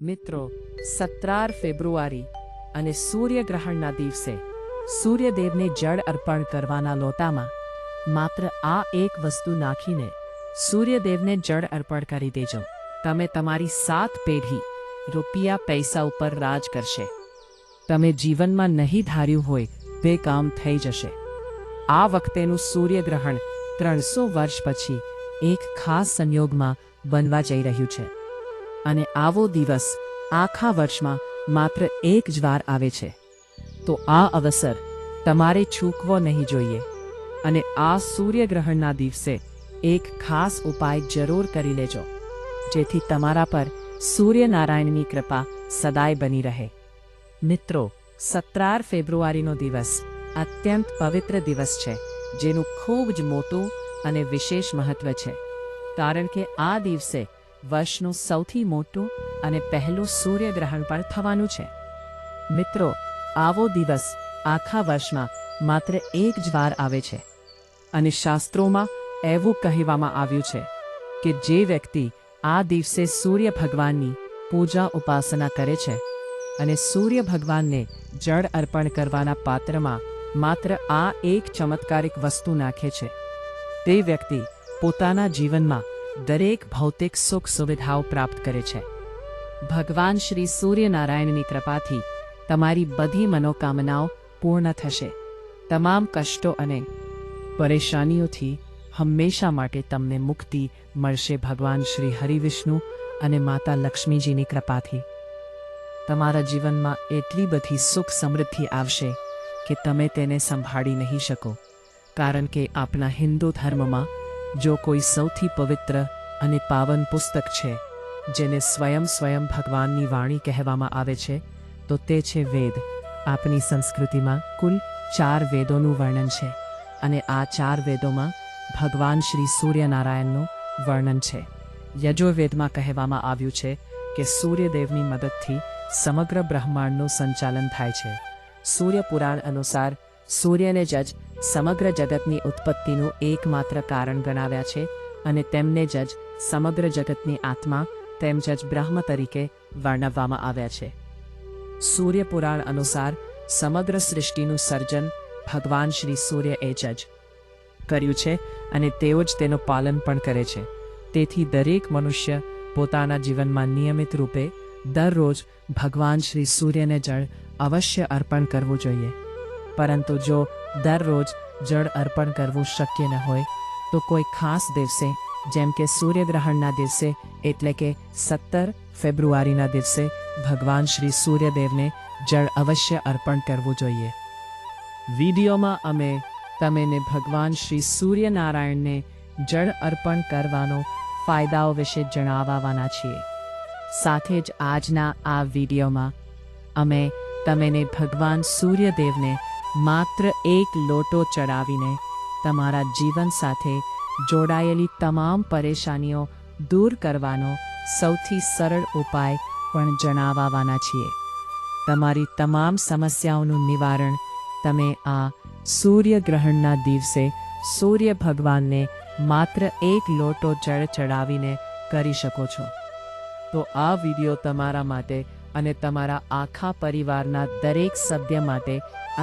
મિત્રો, સત્રાર ફેબ્રુઆરી અને સૂર્યગ્રહણના દિવસે સૂર્યદેવને જળ અર્પણ કરવાના લોટામાં માત્ર આ એક વસ્તુ નાખીને સૂર્યદેવને જળ અર્પણ કરી દેજો. તમે તમારી સાત પેઢી રૂપિયા પૈસા ઉપર રાજ કરશે. તમે જીવનમાં નહીં ધાર્યું હોય તે કામ થઈ જશે. આ વખતેનું સૂર્યગ્રહણ ત્રણસો વર્ષ પછી એક ખાસ સંયોગમાં બનવા જઈ રહ્યું છે. અને આવો દિવસ આખા વર્ષમાં માત્ર એક જ વાર આવે છે. તો આ અવસર તમારે ચૂકવો નહીં જોઈએ અને આ સૂર્યગ્રહણના દિવસે એક ખાસ ઉપાય જરૂર કરી લેજો, જેથી તમારા પર સૂર્યનારાયણની કૃપા સદાય બની રહે. મિત્રો સત્તર ફેબ્રુઆરીનો દિવસ અત્યંત પવિત્ર દિવસ છે, જેનું ખૂબ જ મોટું અને વિશેષ મહત્વ છે. કારણ કે આ દિવસે વર્ષનું સૌથી મોટું અને પહેલું સૂર્યગ્રહણ પણ થવાનું છે. મિત્રો, આવો દિવસ આખા વર્ષમાં માત્ર એક જ વાર આવે છે. અને શાસ્ત્રોમાં એવું કહેવામાં આવ્યું છે કે જે વ્યક્તિ આ દિવસે સૂર્ય ભગવાનની પૂજા ઉપાસના કરે છે અને સૂર્ય ભગવાનને જળ અર્પણ કરવાના પાત્રમાં માત્ર આ એક ચમત્કારિક વસ્તુ નાખે છે. તે વ્યક્તિ પોતાના જીવનમાં દરેક ભૌતિક સુખ સુવિધાઓ પ્રાપ્ત કરે છે. ભગવાન શ્રી સૂર્યનારાયણની કૃપાથી તમારી બધી મનોકામનાઓ પૂર્ણ થશે. તમામ કષ્ટો અને પરેશાનીઓથી હંમેશા માટે તમને મુક્તિ મળશે ભગવાન શ્રી હરિવિષ્ણુ અને માતા લક્ષ્મીજીની કૃપાથી. તમારા જીવનમાં એટલી બધી સુખ સમૃદ્ધિ આવશે કે તમે તેને સંભાળી નહીં શકો. કારણ કે આપણા હિન્દુ ધર્મમાં જો કોઈ સૌથી પવિત્ર અને પાવન પુસ્તક છે, જેને સ્વયં સ્વયં ભગવાનની વાણી કહેવામાં આવે છે, તો તે છે વેદ. આપણી સંસ્કૃતિમાં કુલ ચાર વેદોનું વર્ણન છે અને આ ચાર વેદોમાં ભગવાન શ્રી સૂર્યનારાયણનું વર્ણન છે. યજુર્વેદમાં કહેવામાં આવ્યું છે કે સૂર્યદેવની મદદથી સમગ્ર બ્રહ્માંડનું સંચાલન થાય છે. સૂર્યપુરાણ અનુસાર સૂર્યને જ જ સમગ્ર જગતની ઉત્પત્તિનું એકમાત્ર કારણ ગણાવ્યા છે અને તેમને જ સમગ્ર જગતની આત્મા તેમ જ બ્રહ્મ તરીકે વર્ણવવામાં આવ્યા છે. સૂર્યપુરાણ અનુસાર સમગ્ર સૃષ્ટિનું સર્જન ભગવાન શ્રી સૂર્ય એ જ કર્યું છે અને તેઓ જ તેનું પાલન પણ કરે છે. તેથી દરેક મનુષ્ય પોતાના જીવનમાં નિયમિત રૂપે દરરોજ ભગવાન શ્રી સૂર્યને જળ અવશ્ય અર્પણ કરવું જોઈએ. પરંતુ જો દરરોજ જળ અર્પણ કરવું શક્ય ન હોય, તો કોઈ ખાસ દિવસે, જેમ કે સૂર્યગ્રહણના દિવસે, એટલે કે સત્તર ફેબ્રુઆરીના દિવસે, ભગવાન શ્રી સૂર્યદેવને જળ અવશ્ય અર્પણ કરવું જોઈએ. વિડીયોમાં અમે તમેને ભગવાન શ્રી સૂર્યનારાયણને જળ અર્પણ કરવાનો ફાયદાઓ વિશે જણાવવાના છીએ. સાથે જ આજના આ વિડીયોમાં અમે તમેને ભગવાન સૂર્યદેવને માત્ર એક લોટો ચડાવીને તમારા જીવન સાથે જોડાયેલી તમામ પરેશાનીઓ દૂર કરવાનો સૌથી સરળ ઉપાય પણ જણાવવાના છીએ. તમારી તમામ સમસ્યાઓનું નિવારણ તમે આ સૂર્યગ્રહણના દિવસે સૂર્ય ભગવાનને માત્ર એક લોટો જળ ચડાવીને કરી શકો છો. તો આ વીડિયો તમારા માટે અને તમારા આખા પરિવારના દરેક સભ્ય માટે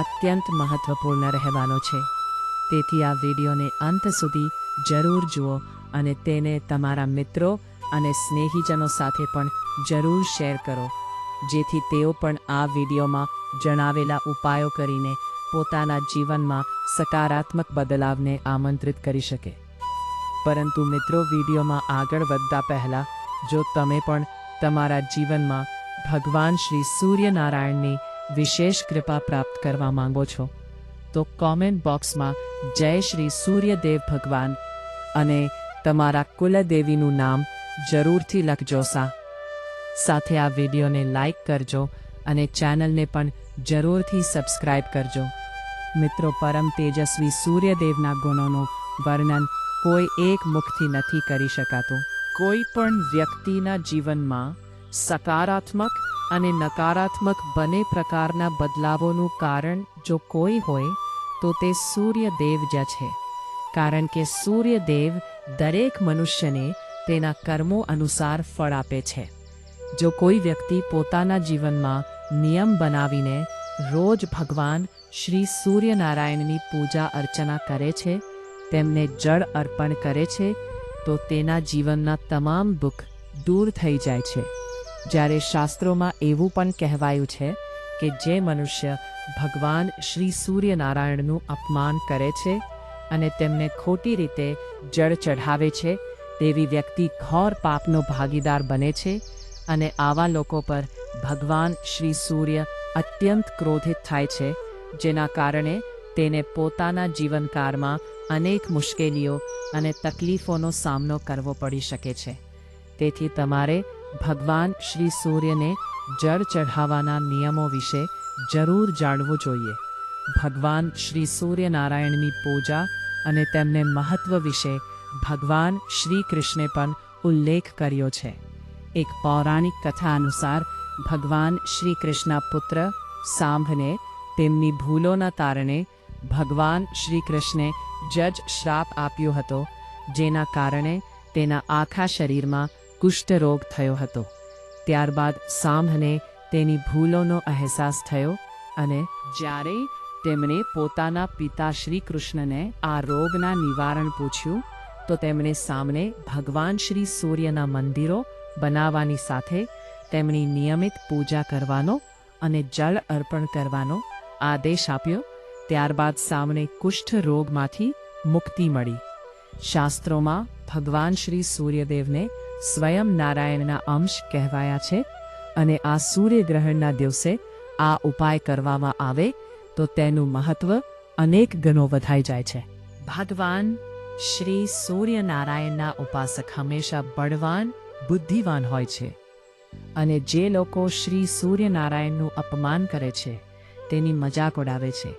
અત્યંત મહત્વપૂર્ણ રહેવાનો છે. તેથી આ વિડીયોને અંત સુધી જરૂર જુઓ અને તેને તમારા મિત્રો અને સ્નેહીજનો સાથે પણ જરૂર શેર કરો, જેથી તેઓ પણ આ વિડીયોમાં જણાવેલા ઉપાયો કરીને પોતાના જીવનમાં સકારાત્મક બદલાવને આમંત્રિત કરી શકે. પરંતુ મિત્રો, વિડીયોમાં આગળ વધતા પહેલાં, જો તમે પણ તમારા જીવનમાં ભગવાન શ્રી સૂર્યનારાયણની વિશેષ કૃપા પ્રાપ્ત કરવા માંગો છો, તો કોમેન્ટ બોક્સમાં જય શ્રી સૂર્યદેવ ભગવાન અને તમારા કુલદેવીનું નામ જરૂરથી લખજો સા. સાથે આ વિડીયોને લાઈક કરજો અને ચેનલને પણ જરૂરથી સબસ્ક્રાઇબ કરજો. મિત્રો, પરમ તેજસ્વી સૂર્યદેવના ગુણોનું વર્ણન કોઈ એક મુખથી નથી કરી શકાતું. કોઈ પણ વ્યક્તિના જીવનમાં સકારાત્મક અને નકારાત્મક બંને પ્રકારના બદલાવોનું કારણ જો કોઈ હોય, તો તે સૂર્યદેવ જ છે. કારણ કે સૂર્યદેવ દરેક મનુષ્યને તેના કર્મો અનુસાર ફળ આપે છે. જો કોઈ વ્યક્તિ પોતાના જીવનમાં નિયમ બનાવીને રોજ ભગવાન શ્રી સૂર્યનારાયણની પૂજા અર્ચના કરે છે, તેમને જળ અર્પણ કરે છે, તો તેના જીવનના તમામ દુઃખ દૂર થઈ જાય છે. જ્યારે શાસ્ત્રોમાં એવું પણ કહેવાયું છે કે જે મનુષ્ય ભગવાન શ્રી સૂર્યનારાયણનું અપમાન કરે છે અને તેમને ખોટી રીતે જળ ચઢાવે છે, તેવી વ્યક્તિ ઘોર પાપનો ભાગીદાર બને છે અને આવા લોકો પર ભગવાન શ્રી સૂર્ય અત્યંત ક્રોધિત થાય છે, જેના કારણે તેને પોતાના જીવનકાળમાં અનેક મુશ્કેલીઓ અને તકલીફોનો સામનો કરવો પડી શકે છે. તેથી તમારે ભગવાન શ્રી સૂર્યને જળ ચઢાવવાના નિયમો વિશે જરૂર જાણવું જોઈએ. ભગવાન શ્રી સૂર્યનારાયણની પૂજા અને તેમને મહત્વ વિશે ભગવાન શ્રી કૃષ્ણે પણ ઉલ્લેખ કર્યો છે. એક પૌરાણિક કથા અનુસાર ભગવાન શ્રી કૃષ્ણના પુત્ર સાંભને તેમની ભૂલોના કારણે ભગવાન શ્રી કૃષ્ણે જજ શ્રાપ આપ્યો હતો, જેના કારણે તેના આખા શરીરમાં કુષ્ઠરોગ થયો હતો. ત્યારબાદ સામને તેની ભૂલોનો અહેસાસ થયો અને જ્યારે તેમણે પોતાના પિતા શ્રી કૃષ્ણને આ રોગના નિવારણ પૂછ્યું, તો તેમણે સામને ભગવાન શ્રી સૂર્યના મંદિરો બનાવવાની સાથે તેમની નિયમિત પૂજા કરવાનો અને જળ અર્પણ કરવાનો આદેશ આપ્યો. ત્યારબાદ સામને કુષ્ઠ રોગમાંથી મુક્તિ મળી. શાસ્ત્રોમાં ભગવાન શ્રી સૂર્યદેવને સ્વયં નારાયણના અંશ કહેવાયા છે અને આ સૂર્યગ્રહણના દિવસે આ ઉપાય કરવામાં આવે તો તેનું મહત્વ અનેક ગણો વધાઈ જાય છે. ભગવાન શ્રી સૂર્યનારાયણના ઉપાસક હંમેશા બળવાન, બુદ્ધિવાન હોય છે અને જે લોકો શ્રી સૂર્યનારાયણનું અપમાન કરે છે, તેની મજાક ઉડાવે છે.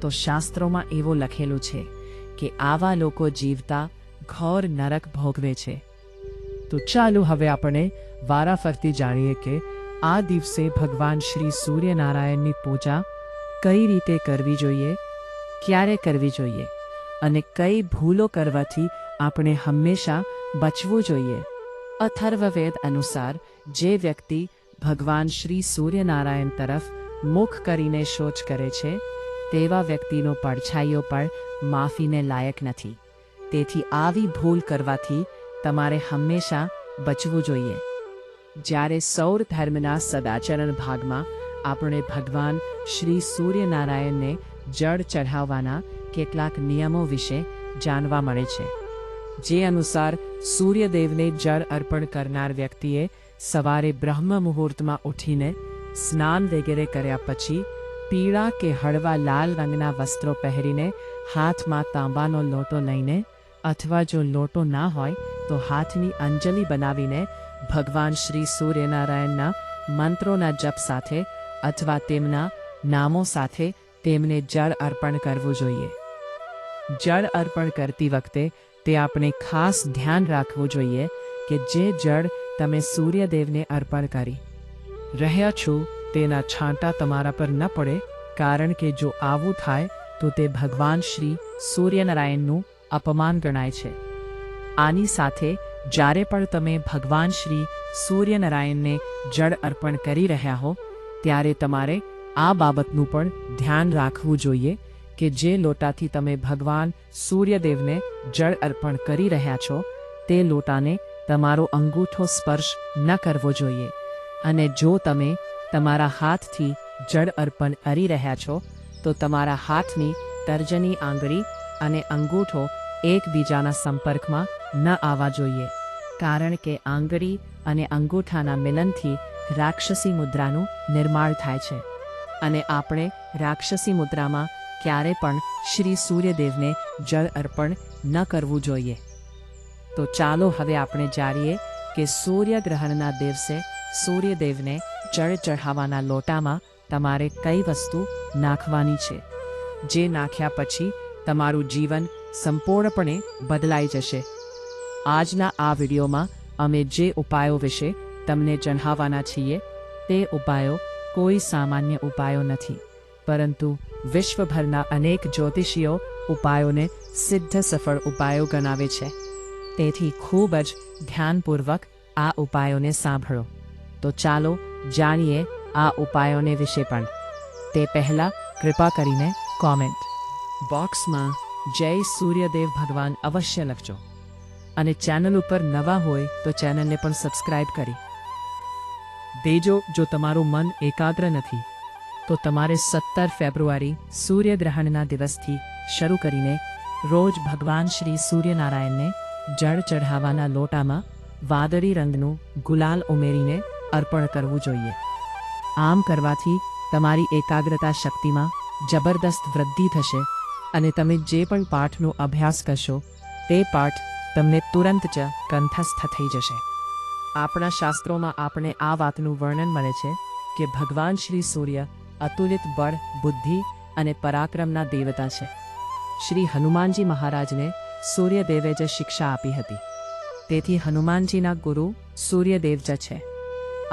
તો શાસ્ત્રોમાં એવું લખેલું છે કે આવા લોકો જીવતા ઘોર નરક ભોગવે છે. તો ચાલો હવે આપણે વારાફરતી જાણીએ કે આ દિવસે ભગવાન શ્રી સૂર્યનારાયણની પૂજા કઈ રીતે કરવી જોઈએ, ક્યારે કરવી જોઈએ અને કઈ ભૂલો કરવાથી આપણે હંમેશા બચવું જોઈએ. અથર્વવેદ અનુસાર જે વ્યક્તિ ભગવાન શ્રી સૂર્યનારાયણ તરફ મુખ કરીને શોચ કરે છે, તેવા વ્યક્તિનો પડછાઈઓ પણ માફીને લાયક નથી. તેથી આવી ભૂલ કરવાથી તમારે હંમેશા બચવું જોઈએ. જ્યારે સૌર ધર્મના સદાચરણ ભાગમાં આપણે ભગવાન શ્રી સૂર્યનારાયણને જળ ચઢાવવાના કેટલાક નિયમો વિશે જાણવા મળે છે. જે અનુસાર સૂર્યદેવને જળ અર્પણ કરનાર વ્યક્તિએ સવારે બ્રહ્મ મુહૂર્તમાં ઉઠીને સ્નાન વગેરે કર્યા પછી પીળા કે હળવા લાલ રંગના વસ્ત્રો પહેરીને હાથમાં તાંબાનો લોટો લઈને અથવા જો લોટો ના હોય તો હાથની અંજલિ બનાવીને ભગવાન શ્રી સૂર્યનારાયણના મંત્રોના જપ સાથે અથવા તેમના નામો સાથે તેમને જળ અર્પણ કરવું જોઈએ. જળ અર્પણ કરતી વખતે તે આપણે ખાસ ધ્યાન રાખવું જોઈએ કે જે જળ તમે સૂર્યદેવને અર્પણ કરી રહ્યા છો તેના છાંટા તમારા પર ન પડે, કારણ કે જો આવું થાય તો તે ભગવાન શ્રી સૂર્યનારાયણનું અપમાન ગણાય છે. આની સાથે જ્યારે પણ તમે ભગવાન શ્રી સૂર્યનારાયણને જળ અર્પણ કરી રહ્યા હો, ત્યારે તમારે આ બાબતનું પણ ધ્યાન રાખવું જોઈએ કે જે લોટાથી તમે ભગવાન સૂર્યદેવને જળ અર્પણ કરી રહ્યા છો, તે લોટાને તમારો અંગૂઠો સ્પર્શ ન કરવો જોઈએ. અને જો તમે તમારા હાથથી જળ અર્પણ કરી રહ્યા છો, તો તમારા હાથની તર્જની આંગળી અને અંગૂઠો એકબીજાના સંપર્કમાં ન આવવા જોઈએ. કારણ કે આંગળી અને અંગૂઠાના મિલનથી રાક્ષસી મુદ્રાનું નિર્માણ થાય છે. અને આપણે રાક્ષસી મુદ્રામાં ક્યારે પણ શ્રી સૂર્યદેવને જળ અર્પણ ન કરવું જોઈએ. તો ચાલો હવે આપણે જાણીએ કે સૂર્યગ્રહણના દિવસે સૂર્યદેવને જળ ચઢાવવાના લોટામાં તમારે કઈ વસ્તુ નાખવાની છે? જે નાખ્યા પછી તમારું જીવન સંપૂર્ણપણે બદલાઈ જશે. આજના આ વિડીયોમાં અમે જે ઉપાયો વિશે તમને જણાવવાના છીએ, તે ઉપાયો કોઈ સામાન્ય ઉપાયો નથી, પરંતુ વિશ્વભરના અનેક જ્યોતિષીઓ ઉપાયોને સિદ્ધ સફળ ઉપાયો ગણાવે છે. તેથી ખૂબ જ ધ્યાનપૂર્વક આ ઉપાયોને સાંભળો. તો ચાલો જાણીએ આ ઉપાયોને વિશે પણ. તે પહેલાં કૃપા કરીને કોમેન્ટ. બોક્સમાં જય સૂર્યદેવ ભગવાન અવશ્ય લખજો. અને ચેનલ ઉપર નવા હોય તો ચેનલને પણ સબસ્ક્રાઇબ કરી. દેજો જો તમારું મન એકાગ્ર નથી, તો તમારે સત્તર ફેબ્રુઆરી સૂર્યગ્રહણના દિવસથી શરૂ કરીને રોજ ભગવાન શ્રી સૂર્યનારાયણને જળ ચઢાવવાના લોટામાં વાદળી રંગનું ગુલાલ ઉમેરીને અર્પણ કરવું જોઈએ. આમ કરવાથી તમારી એકાગ્રતા શક્તિમાં જબરદસ્ત વૃદ્ધિ થશે અને તમે જે પણ પાઠનો અભ્યાસ કરશો, તે પાઠ તમને તુરંત જ કંઠસ્થ થઈ જશે. આપણા શાસ્ત્રોમાં આપણે આ વાતનું વર્ણન મળે છે કે ભગવાન શ્રી સૂર્ય અતુલિત બળ, બુદ્ધિ અને પરાક્રમના દેવતા છે. શ્રી હનુમાનજી મહારાજને સૂર્યદેવે જ શિક્ષા આપી હતી. તેથી હનુમાનજીના ગુરુ સૂર્યદેવ જ છે.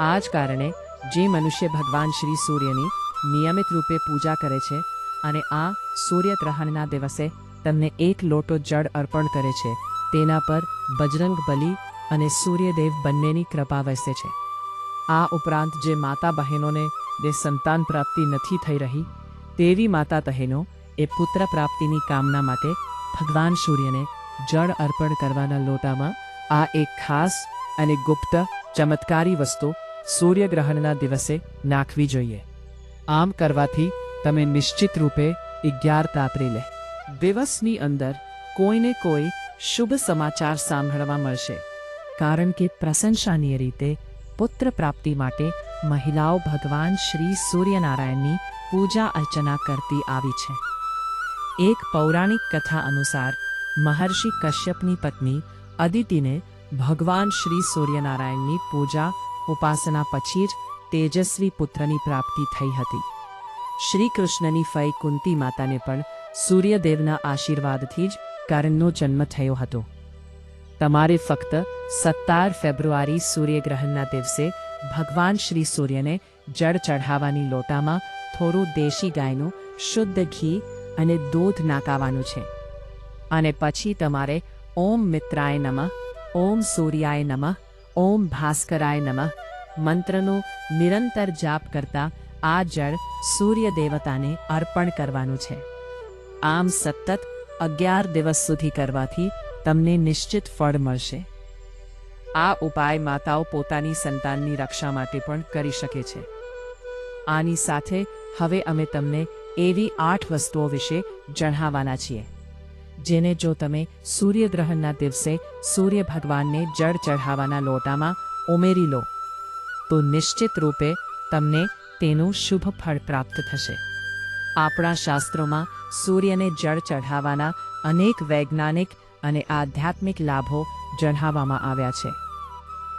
આ જ કારણે જે મનુષ્ય ભગવાન શ્રી સૂર્યની નિયમિત રૂપે પૂજા કરે છે અને આ સૂર્યગ્રહણના દિવસે તમને એક લોટો જળ અર્પણ કરે છે. તેના પર બજરંગ બલી અને સૂર્યદેવ બંનેની કૃપા વસે છે. આ ઉપરાંત જે માતા બહેનોને જે સંતાન પ્રાપ્તિ નથી થઈ રહી, તેવી માતા બહેનો એ પુત્ર પ્રાપ્તિની કામના માટે ભગવાન સૂર્યને જળ અર્પણ કરવાના લોટામાં આ એક ખાસ અને ગુપ્ત, ચમત્કારી વસ્તુ સૂર્યગ્રહણના દિવસે નાખવી જોઈએ. આમ કરવાથી તમે નિશ્ચિત રૂપે અગિયાર તાત્રીલે દિવસની અંદર કોઈને કોઈ શુભ સમાચાર સાંભળવા મળશે, કારણ કે પ્રશંસનીય રીતે પુત્ર પ્રાપ્તિ માટે મહિલાઓ ભગવાન શ્રી સૂર્યનારાયણની પૂજા અર્ચના કરતી આવી છે. એક પૌરાણિક કથા અનુસાર મહર્ષિ કશ્યપની પત્ની અદિતિને ભગવાન શ્રી સૂર્યનારાયણની પૂજા ઉપાસના પછી જ તેજસ્વી પુત્રની પ્રાપ્તિ થઈ હતી. શ્રી કૃષ્ણની ફઈ કુંતી માતાને પણ સૂર્યદેવના આશીર્વાદથી જ કરણનો જન્મ થયો હતો. તમારે ફક્ત સત્તાર ફેબ્રુઆરી સૂર્યગ્રહણના દિવસે ભગવાન શ્રી સૂર્યને જળ ચઢાવવાની લોટામાં થોડું દેશી ગાયનું શુદ્ધ ઘી અને દૂધ નાકાવાનું છે. અને પછી તમારે ઓમ મિત્રાય નમઃ, ઓમ સૂર્યાય નમઃ, ઓમ ભાસ્કરાય નમઃ મંત્રનો નિરંતર જાપ કરતા આ જળ સૂર્ય દેવતાને અર્પણ કરવાનું છે. આમ સતત અગિયાર દિવસ સુધી કરવાથી તમને નિશ્ચિત ફળ મળશે. આ ઉપાય માતાઓ પોતાની સંતાનની રક્ષા માટે પણ કરી શકે છે. આની સાથે હવે અમે તમને એવી આઠ વસ્તુઓ વિશે જણાવવાના છીએ. જેને જો તમે સૂર્યગ્રહણના દિવસે સૂર્ય ભગવાનને જળ ચઢાવવાના લોટામાં ઉમેરી લો, તો નિશ્ચિત રૂપે તમને તેનું શુભ ફળ પ્રાપ્ત થશે. આપણા શાસ્ત્રોમાં સૂર્યને જળ ચઢાવવાના અનેક વૈજ્ઞાનિક અને આધ્યાત્મિક લાભો જણાવવામાં આવ્યા છે.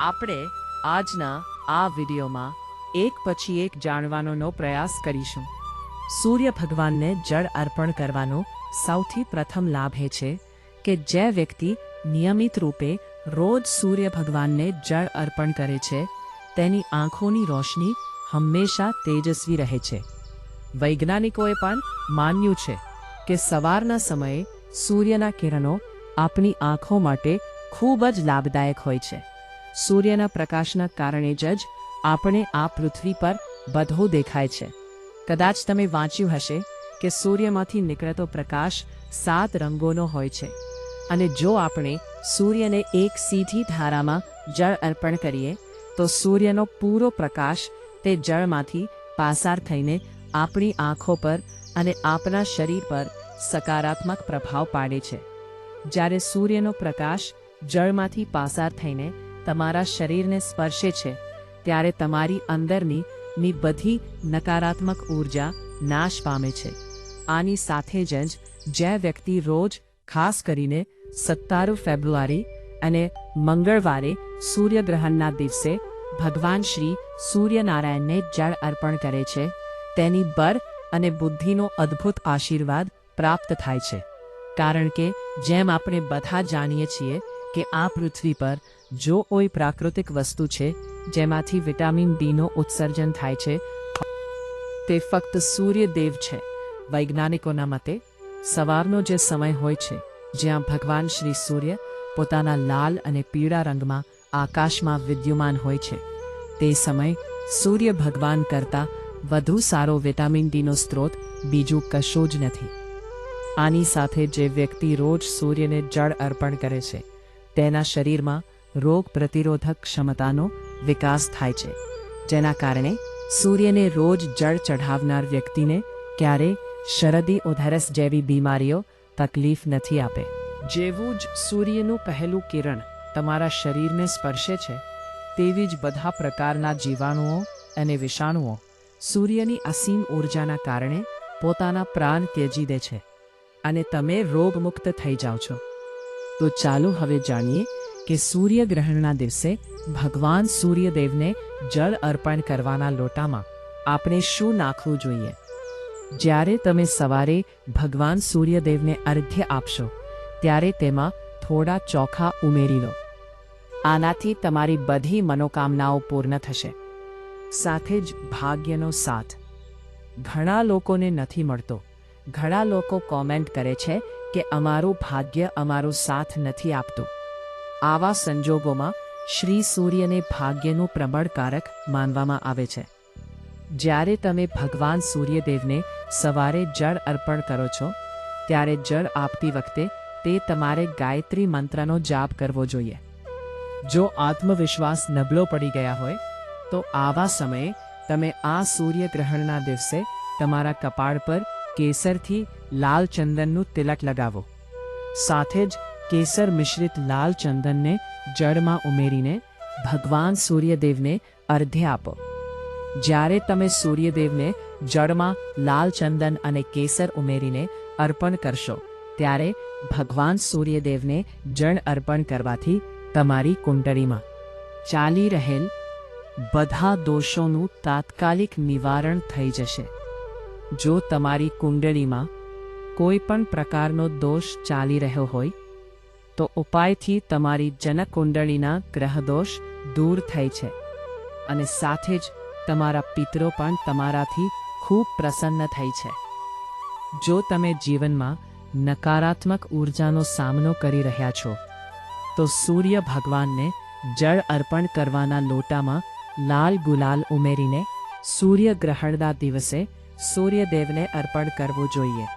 આપણે આજના આ વિડીયોમાં એક પછી એક જાણવાનો પ્રયાસ કરીશું. સૂર્ય ભગવાનને જળ અર્પણ કરવાનો સૌથી પ્રથમ લાભ એ છે કે જે વ્યક્તિ નિયમિત રૂપે રોજ સૂર્ય ભગવાનને જળ અર્પણ કરે છે, તેની આંખોની રોશની હંમેશા તેજસ્વી રહે છે. વૈજ્ઞાનિકોએ પણ માન્યું છે કે સવારના સમયે સૂર્યના કિરણો આપણી આંખો માટે ખૂબ જ લાભદાયક હોય છે. સૂર્યના પ્રકાશના કારણે જ આપણે આ પૃથ્વી પર બધું દેખાય છે. કદાચ તમે વાંચ્યું હશે કે સૂર્યમાંથી નીકળતો પ્રકાશ સાત રંગોનો હોય છે અને જો આપણે સૂર્યને એક સીધી ધારામાં જળ અર્પણ કરીએ તો સૂર્યનો પૂરો પ્રકાશ તે જળમાંથી પાસાર થઈને આપણી આંખો પર અને આપણા શરીર પર સકારાત્મક પ્રભાવ પાડે છે. જ્યારે સૂર્યનો પ્રકાશ જળમાંથી પાસાર થઈને તમારા શરીરને સ્પર્શે છે, ત્યારે તમારી અંદરની ની બધી નકારાત્મક ઊર્જા નાશ પામે છે. આની સાથે જ જે વ્યક્તિ રોજ ખાસ કરીને સત્તારું ફેબ્રુઆરી અને મંગળવારે સૂર્યગ્રહણના દિવસે ભગવાન શ્રી સૂર્યનારાયણને જળ અર્પણ કરે છે. તેની બર અને બુદ્ધિનો અદ્ભુત આશીર્વાદ પ્રાપ્ત થાય છે. કારણ કે જેમ આપણે બધા જાણીએ છીએ કે આ પૃથ્વી પર જો કોઈ પ્રાકૃતિક વસ્તુ છે, જેમાંથી વિટામિન ડીનો ઉત્સર્જન થાય છે, તે ફક્ત સૂર્યદેવ છે. વૈજ્ઞાનિકોના મતે, સવારનો જે સમય હોય છે, જ્યાં ભગવાન શ્રી સૂર્ય પોતાના લાલ અને પીળા રંગમાં આકાશમાં વિદ્યમાન હોય છે. તે સમય સૂર્ય ભગવાન કરતાં વધુ સારો વિટામિન ડીનો સ્ત્રોત બીજું કશું જ નથી. આની સાથે જે વ્યક્તિ રોજ સૂર્યને જળ અર્પણ કરે છે, તેના શરીરમાં રોગ પ્રતિરોધક ક્ષમતાનો વિકાસ થાય છે. જેના કારણે સૂર્યને રોજ જળ ચઢાવનાર વ્યક્તિને ક્યારેય શરદી, ઉધરસ જેવી બીમારીઓ તકલીફ નથી આપે. જેવું જ સૂર્યનું પહેલું કિરણ તમારા શરીરને સ્પર્શે છે, તેવી જ બધા પ્રકારના જીવાણુઓ અને વિષાણુઓ સૂર્યની અસીમ ઊર્જાના કારણે પોતાના પ્રાણ ત્યજી દે છે અને તમે રોગમુક્ત થઈ જાઓ છો. તો ચાલો હવે જાણીએ કે સૂર્યગ્રહણના દિવસે ભગવાન સૂર્યદેવને જળ અર્પણ કરવાના લોટામાં આપણે શું નાખવું જોઈએ? જ્યારે તમે સવારે ભગવાન સૂર્યદેવને અર્ઘ્ય આપશો, ત્યારે તેમાં થોડા ચોખા ઉમેરી લો. આનાથી તમારી બધી મનોકામનાઓ પૂર્ણ થશે. સાથે જ ભાગ્યનો સાથ. ઘણા લોકોને નથી મળતો. ઘણા લોકો કોમેન્ટ કરે છે કે અમારું ભાગ્ય અમારો સાથ નથી આપતું. આવા સંજોગોમાં શ્રી સૂર્યને ભાગ્યનું પ્રબળકારક માનવામાં આવે છે. જ્યારે તમે ભગવાન સૂર્યદેવને સવારે જળ અર્પણ કરો છો, ત્યારે જળ આપતી વખતે તે તમારે ગાયત્રી મંત્રનો જાપ કરવો જોઈએ. જો આત્મવિશ્વાસ નબળો પડી ગયા હોય, તો આવા સમયે તમે આ સૂર્યગ્રહણના દિવસે તમારા કપાળ પર કેસરથી લાલ ચંદનનું તિલક લગાવો. સાથે જ કેસર મિશ્રિત લાલ ચંદનને જળમાં ઉમેરીને ભગવાન સૂર્યદેવને અર્ધ્ય આપો. જ્યારે તમે સૂર્યદેવને જળમાં લાલ ચંદન અને કેસર ઉમેરીને અર્પણ કરશો, ત્યારે ભગવાન સૂર્યદેવને જળ અર્પણ કરવાથી તમારી કુંડળીમાં ચાલી રહેલ બધા દોષોનું તાત્કાલિક નિવારણ થઈ જશે. જો તમારી કુંડળીમાં કોઈ પણ પ્રકારનો દોષ ચાલી રહ્યો હોય, તો ઉપાયથી તમારી જનકુંડળીના ગ્રહદોષ દૂર થઈ છે અને સાથે જ તમારા પિતરો પણ તમારાથી ખૂબ પ્રસન્ન થાય છે. જો તમે જીવનમાં નકારાત્મક ઉર્જાનો સામનો કરી રહ્યા છો તો સૂર્ય ભગવાનને જળ અર્પણ કરવાના લોટામાં લાલ ગુલાલ ઉમેરીને સૂર્યગ્રહણના દિવસે સૂર્યદેવને અર્પણ કરવું જોઈએ.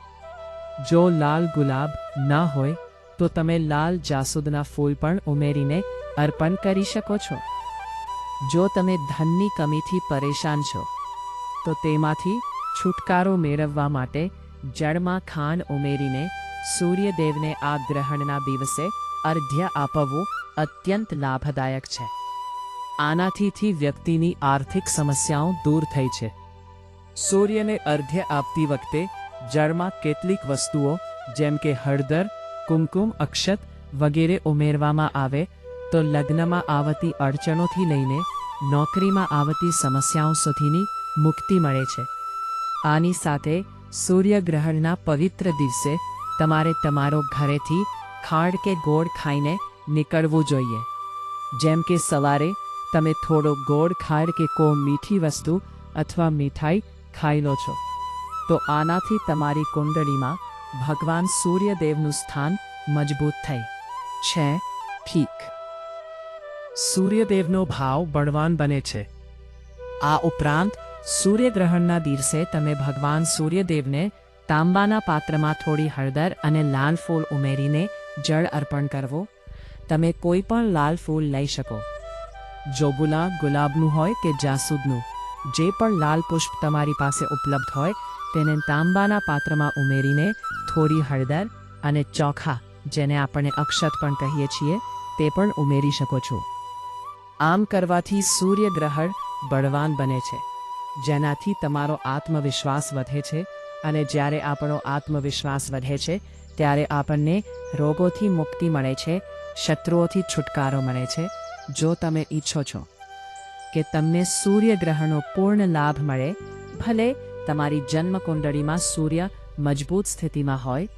જો લાલ ગુલાબ ન હોય, તો તમે લાલ જાસૂદના ફૂલ પણ ઉમેરીને અર્પણ કરી શકો છો. જો તમે ધનની કમીથી પરેશાન છો, તો તેમાંથી છુટકારો મેળવવા માટે જળમાં ખાંડ ઉમેરીને સૂર્યદેવને આ ગ્રહણના દિવસે અર્ધ્ય આપવું અત્યંત લાભદાયક છે. આનાથીથી વ્યક્તિની આર્થિક સમસ્યાઓ દૂર થઈ છે. સૂર્યને અર્ધ્ય આપતી વખતે જળમાં કેટલીક વસ્તુઓ, જેમ કે હળદર, કુમકુમ, અક્ષત વગેરે ઉમેરવામાં આવે, તો લગ્નમાં આવતી અડચણોથી લઈને નોકરીમાં આવતી સમસ્યાઓ સુધીની મુક્તિ મળે છે. આની સાથે સૂર્યગ્રહણના પવિત્ર દિવસે તમારે તમારો ઘરેથી ખાડ કે ગોળ ખાઈને નીકળવું જોઈએ. જેમ કે સવારે તમે થોડો ગોળ ખાડ કે કો મીઠી વસ્તુ અથવા મીઠાઈ ખાઈ લો છો, તો આનાથી તમારી કુંડળીમાં ભગવાન સૂર્યદેવનું સ્થાન મજબૂત થઈ. છે, ઠીક. સૂર્યદેવનો ભાવ બળવાન બને છે. આ ઉપરાંત, સૂર્યગ્રહણના દિવસે તમે ભગવાન સૂર્યદેવને તાંબાના પાત્રમાં થોડી હળદર અને લાલ ફૂલ ઉમેરીને જળ અર્પણ કરવો, તમે કોઈ પણ લાલ ફૂલ લઈ શકો. જોબુલા ગુલાબનું હોય કે જાસૂદનું, જે પણ લાલ પુષ્પ તમારી પાસે ઉપલબ્ધ હોય, તેને તાંબાના પાત્રમાં ઉમેરીને થોડી હળદર અને ચોખા, જેને આપણે અક્ષત પણ કહીએ છીએ, તે પણ ઉમેરી શકો છો. આમ કરવાથી સૂર્યગ્રહણ બળવાન બને છે, જેનાથી તમારો આત્મવિશ્વાસ વધે છે અને જ્યારે આપણો આત્મવિશ્વાસ વધે છે ત્યારે આપણને રોગોથી મુક્તિ મળે છે, શત્રુઓથી છુટકારો મળે છે, જો તમે ઈચ્છો છો કે તમને સૂર્યગ્રહણનો પૂર્ણ લાભ મળે, ભલે તમારી જન્મકુંડળીમાં સૂર્ય મજબૂત સ્થિતિમાં હોય,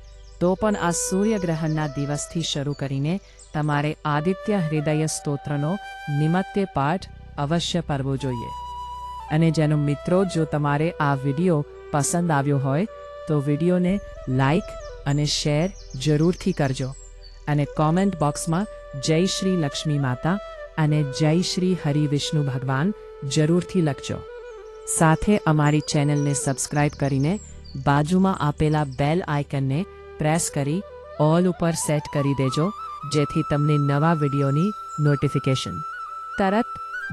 તો પણ આ સૂર્યગ્રહણના દિવસથી શરૂ કરીને તમારે આદિત્ય હૃદય સ્તોત્રનો નિમત્ય પાઠ અવશ્ય કરવો જોઈએ. અને જેનો મિત્રો જો તમારે આ વીડિયો પસંદ આવ્યો હોય, તો વિડીયોને લાઈક અને શેર જરૂરથી કરજો. અને કોમેન્ટ બોક્સમાં જય શ્રી લક્ષ્મી માતા અને જય શ્રી હરિ વિષ્ણુ ભગવાન જરૂરથી લખજો. સાથે અમારી ચેનલને સબસ્ક્રાઇબ કરીને બાજુમાં આપેલા બેલ આઇકનને પ્રેસ કરી ઓલ ઉપર સેટ કરી દેજો, જેથી તમને નવા વિડીયોની નોટિફિકેશન તરત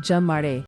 જ મળે.